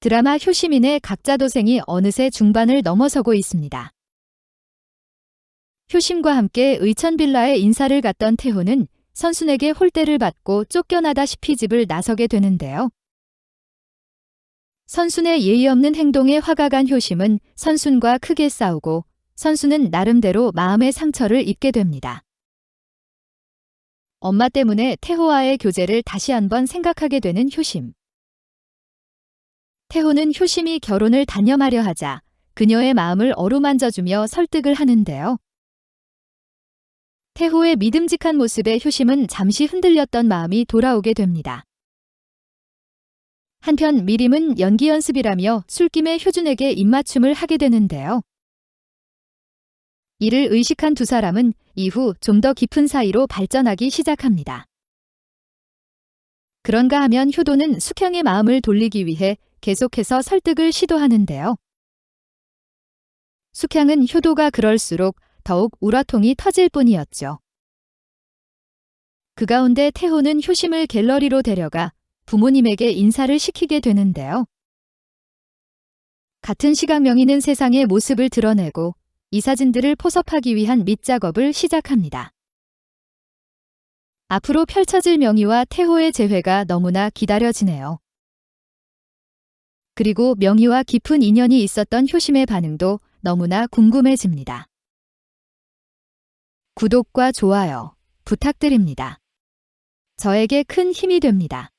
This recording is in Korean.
드라마 효시민의 각자 도생이 어느새 중반을 넘어서고 있습니다. 효심과 함께 의천빌라에 인사를 갔던 태호는 선순에게 홀대를 받고 쫓겨나다시피 집을 나서게 되는데요. 선순의 예의 없는 행동에 화가 간 효심은 선순과 크게 싸우고 선순은 나름대로 마음의 상처를 입게 됩니다. 엄마 때문에 태호와의 교제를 다시 한번 생각하게 되는 효심. 태호는 효심이 결혼을 단념하려 하자 그녀의 마음을 어루만져주며 설득을 하는데요. 태호의 믿음직한 모습에 효심은 잠시 흔들렸던 마음이 돌아오게 됩니다. 한편 미림은 연기 연습이라며 술김에 효준에게 입맞춤을 하게 되는데요. 이를 의식한 두 사람은 이후 좀 더 깊은 사이로 발전하기 시작합니다. 그런가 하면 효도는 숙형의 마음을 돌리기 위해 계속해서 설득을 시도하는데요. 숙향은 효도가 그럴수록 더욱 우라통이 터질 뿐이었죠. 그 가운데 태호는 효심을 갤러리로 데려가 부모님에게 인사를 시키게 되는데요. 같은 시각 명의는 세상의 모습을 드러내고 이 사진들을 포섭하기 위한 밑작업을 시작합니다. 앞으로 펼쳐질 명의와 태호의 재회가 너무나 기다려지네요. 그리고 명의와 깊은 인연이 있었던 효심의 반응도 너무나 궁금해집니다. 구독과 좋아요 부탁드립니다. 저에게 큰 힘이 됩니다.